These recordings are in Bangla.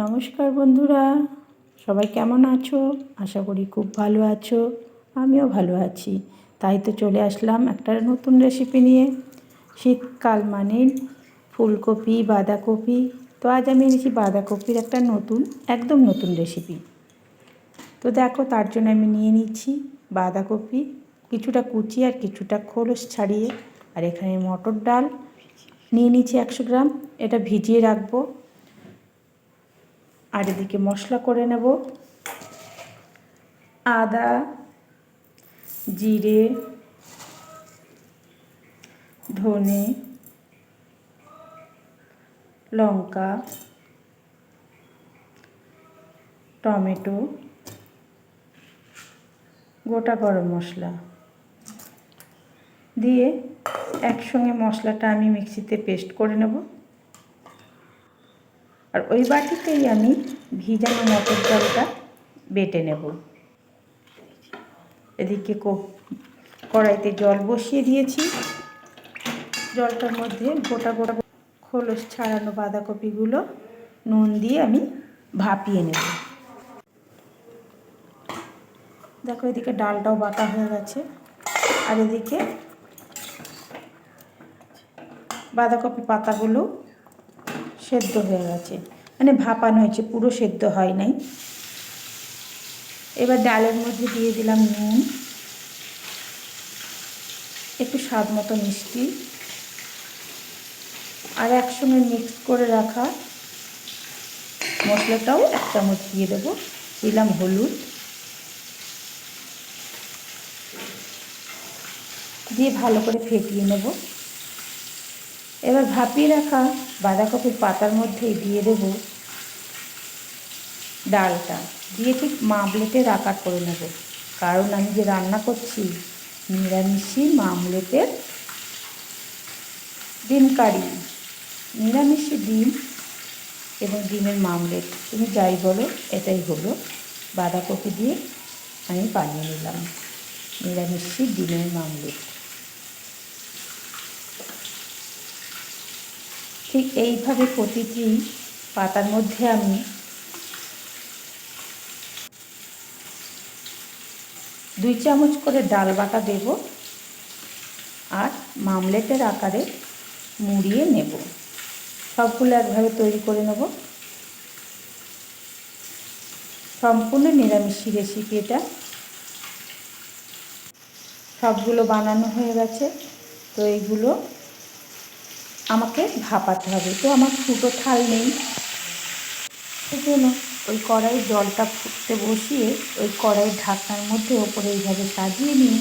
নমস্কার বন্ধুরা, সবাই কেমন আছো? আশা করি খুব ভালো আছো, আমিও ভালো আছি। তাই তো চলে আসলাম একটা নতুন রেসিপি নিয়ে। শীতকাল মানে ফুলকপি, বাঁধাকপি। তো আজ আমি এনেছি বাঁধাকপির একটা নতুন, একদম নতুন রেসিপি তো দেখো, তার জন্য আমি নিয়ে নিচ্ছি বাঁধাকপি, কিছুটা কুচি আর কিছুটা খোলস ছাড়িয়ে। আর এখানে মটর ডাল, নিয়ে নিচ্ছি একশো গ্রাম। এটা ভিজিয়ে রাখব। আর এদিকে মশলা করে নেব। আদা, জিরে, ধনে, লঙ্কা, টমেটো, গোটা গরম মশলা দিয়ে একসঙ্গে মশলাটা আমি মিক্সিতে পেস্ট করে নেব। আর ওই বাটিতেই আমি ভিজানো মটর ডালটা বেটে নেব। এদিকে কড়াইতে জল বসিয়ে দিয়েছি। জলটার মধ্যে গোটা গোটা খোলস ছাড়ানো বাঁধাকপিগুলো নুন দিয়ে আমি ভাপিয়ে নেব। দেখো এদিকে ডালটাও বাটা হয়ে গেছে। আর এদিকে বাঁধাকপি পাতাগুলো সেদ্ধ হয়ে গেছে। মানে ভাপানো হয়েছে, পুরো সেদ্ধ হয় নাই। এবার ডালের মধ্যে দিয়ে দিলাম নুন, একটু স্বাদ মতো মিষ্টি, আর একসঙ্গে মিক্স করে রাখা মশলাটাও এক চামচ দিয়ে দেবো। দিলাম হলুদ। দিয়ে ভালো করে ফেটিয়ে নেব। এবার ভাপিয়ে রাখা বাঁধাকপির পাতার মধ্যেই দিয়ে দেব ডালটা। দিয়ে ঠিক মামলেটের আকার করে নেব। কারণ আমি যে রান্না করছি নিরামিষি মামলেটের ডিম কারি। নিরামিষি ডিম এবং ডিমের মামলেট তুমি যাই বলো, এটাই হলো। বাঁধাকপি দিয়ে আমি বানিয়ে নিলাম। নিরামিষি ডিমের মামলেট ঠিক এইভাবে প্রতিটি পাতার মধ্যে আমি দুই চামচ করে ডাল বাটা দেব আর মামলেটের আকারে মুড়িয়ে নেব। সবগুলো একভাবে তৈরি করে নেব। সম্পূর্ণ নিরামিষি রেসিপি এটা। সবগুলো বানানো হয়ে গেছে। তো এইগুলো আমাকে ভাপাতে হবে। তো আমার ফুটো থাল নেই। সেজন্য ওই কড়াইয়ের জলটা ফুটতে বসিয়ে ওই কড়াইয়ের ঢাকনার মধ্যে ওপরে এইভাবে সাজিয়ে নিয়ে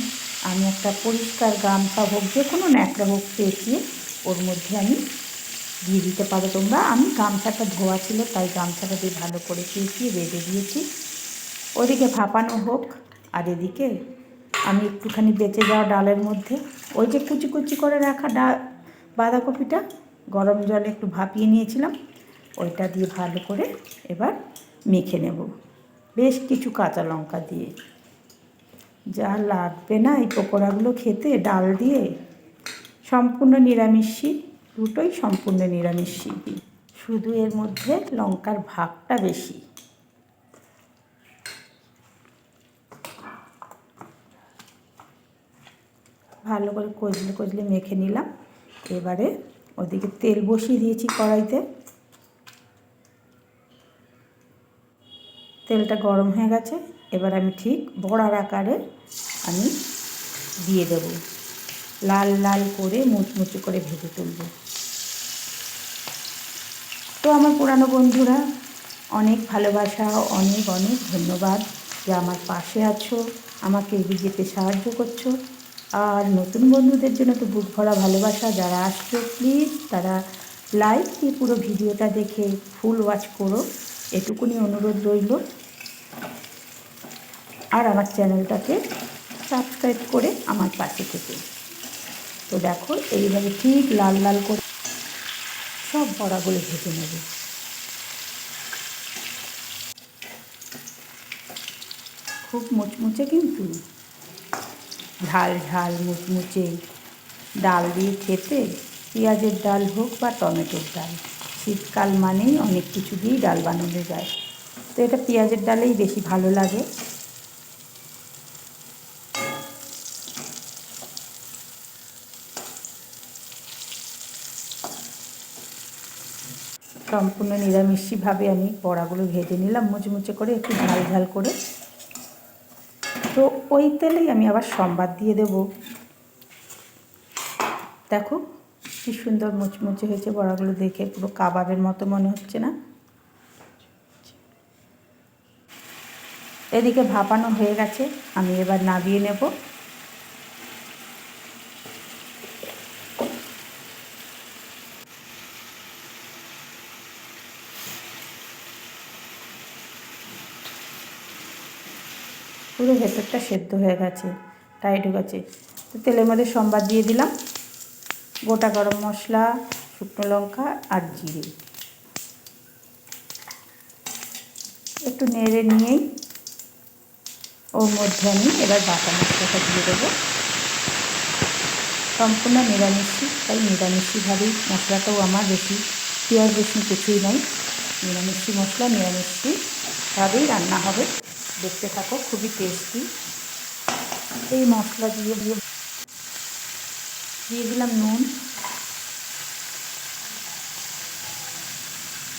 আমি একটা পরিষ্কার গামছা হোক, যে কোনো ন্যাকড়া হোক পেঁচিয়ে ওর মধ্যে আমি দিয়ে দিতে পারো তোমরা, আমি গামছাটা ধোয়া ছিল, তাই গামছাটা দিয়ে ভালো করে পেঁচিয়ে বেঁধে দিয়েছি। ওদিকে ভাপানো হোক, আর এদিকে আমি একটুখানি বেঁচে যাওয়া ডালের মধ্যে ওই যে কুচি কুচি করে রাখা ডাল বাঁধাকপিটা গরম জলে একটু ভাপিয়ে নিয়েছিলাম। ওইটা দিয়ে ভালো করে এবার মেখে নেব। বেশ কিছু কাঁচা লঙ্কা দিয়ে। যা লাগবে না এই পকোড়াগুলো খেতে, ডাল দিয়ে। সম্পূর্ণ নিরামিষি দুটোই সম্পূর্ণ নিরামিষি শুধু এর মধ্যে লঙ্কার ভাগটা বেশি। ভালো করে কচলে কচলে মেখে নিলাম। এবারে ওদিকে তেল বসিয়ে দিয়েছি কড়াইতে। তেলটা গরম হয়ে গেছে, এবার আমি ঠিক বড়ার আকারে আমি দিয়ে দেব। লাল লাল করে মুচমুচে করে ভেজে তুলব। তো আমার পুরানো বন্ধুরা, অনেক ভালোবাসা, অনেক অনেক ধন্যবাদ যে আমার পাশে আছো, আমাকে এগিয়ে যেতে সাহায্য করছ। আর নতুন বন্ধুদের জন্য তো বুক ভরা ভালোবাসা, যারা আসছে প্লিজ তারা লাইক দিয়ে পুরো ভিডিওটা দেখে ফুল ওয়াচ করো। এটুকুনি অনুরোধ রইল। আর আমার চ্যানেলটাকে সাবস্ক্রাইব করে আমার পাশে থেকে। তো দেখো, এইভাবে ঠিক লাল লাল করে সব বড়াগুলো ভেজে নেবে। খুব মুচমুচে কিন্তু ঝাল ঝাল মুচমুচে ডাল দিয়ে খেতে পেঁয়াজের ডাল হোক বা টমেটোর ডাল। শীতকাল মানেই অনেক কিছু দিয়েই ডাল বানানো যায়। তো এটা পেঁয়াজের ডালেই বেশি ভালো লাগে। সম্পূর্ণ নিরামিষিভাবে আমি বড়াগুলো ভেজে নিলাম। মুচমুচে করে একটু ঝাল ঝাল করে তো ওই তেলেই আমি আবার সম্বাদ দিয়ে দেব। দেখো, কি সুন্দর মুচমুচে হয়েছে বড়াগুলো দেখে, পুরো কাবাবের মতো মনে হচ্ছে না? এদিকে ভাপানো হয়ে গেছে, আমি এবার নাবিয়ে নেব। পুরো ভেতরটা সেদ্ধ হয়ে গেছে হয়ে গেছে তো তেলের মধ্যে সম্বাদ দিয়ে দিলাম। গোটা গরম মশলা, শুকনো লঙ্কা আর জিরে। একটু নেড়ে নিয়েই ওর মধ্যে আমি এবার বাটা মশলাটা দিয়ে দেবো। সম্পূর্ণ নিরামিষি, তাই নিরামিষিভাবেই মশলাটাও আমার বেশি পেঁয়াজ রসুন কিছুই নয় নিরামিষি মশলা, নিরামিষিভাবেই রান্না হবে। দেখতে থাকো, খুবই টেস্টি এই মশলা দিয়ে দিয়ে দিয়ে দিলাম নুন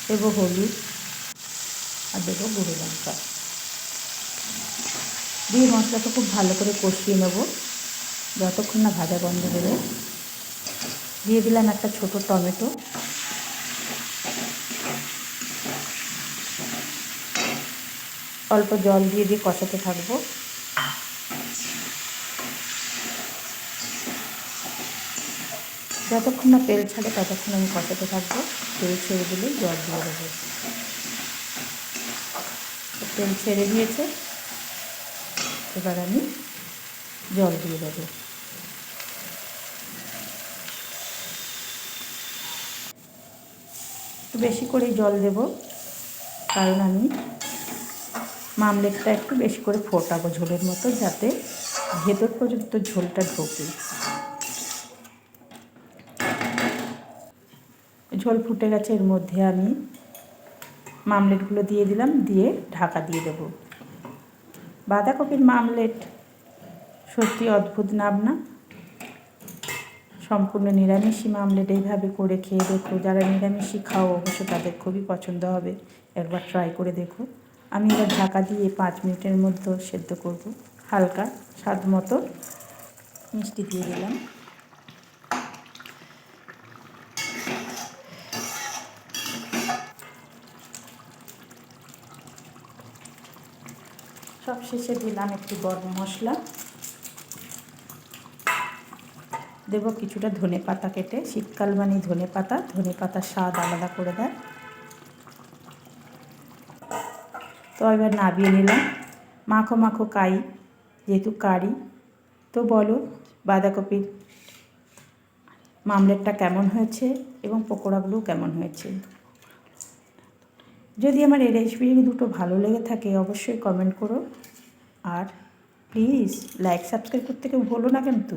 দেবো হলুদ আর দেবো গুঁড়ো লঙ্কা। দিয়ে মশলাটা খুব ভালো করে কষিয়ে নেব, যতক্ষণ না ভাজা গন্ধ দেবে দিয়ে দিলাম একটা ছোট টমেটো। অল্প জল দিয়ে দিয়ে কষাতে থাকব। যতক্ষণ না তেল ছাড়ে ততক্ষণ আমি কষাতে থাকব। তেল ছেড়ে দিলে জল দিয়ে দেবো। তেল ছেড়ে দিয়েছে। এবার আমি জল দিয়ে দেবো। বেশি করে জল দেব, কারণ আমি মামলেটটা একটু বেশি করে ফোটাবো ঝোলের মতো যাতে ভেতর পর্যন্ত ঝোলটা ঢোকে। ঝোল ফুটে গেছে, এর মধ্যে আমি মামলেটগুলো দিয়ে দিলাম, দিয়ে ঢাকা দিয়ে দেব। বাঁধাকপির মামলেট সত্যি অদ্ভুত নাম না? সম্পূর্ণ নিরামিষি মামলেট, এইভাবে করে খেয়ে দেখো। যারা নিরামিষি খাও, অবশ্য তাদের খুবই পছন্দ হবে। একবার ট্রাই করে দেখো। আমি এবার ঢাকা দিয়ে পাঁচ মিনিটের মধ্যে সেদ্ধ করব। হালকা স্বাদ মতো মিষ্টি দিয়ে দিলাম। সব শেষে দিলাম একটু গরম মশলা। দেবো কিছুটা ধনে পাতা কেটে। শীতকাল মানে ধনে পাতা ধনে পাতার স্বাদ আলাদা করে দেয়। তো এবার নাবিয়ে নিলাম। মাখো মাখো কাই যেহেতু কারি। তো বলো, বাঁধাকপির মামলেটটা কেমন হয়েছে এবং পকোড়াগুলো কেমন হয়েছে? যদি আমার এই রেসিপি দুটো ভালো লেগে থাকে, অবশ্যই কমেন্ট করো। আর প্লিজ লাইক সাবস্ক্রাইব করতে কেউ ভুলো না কিন্তু।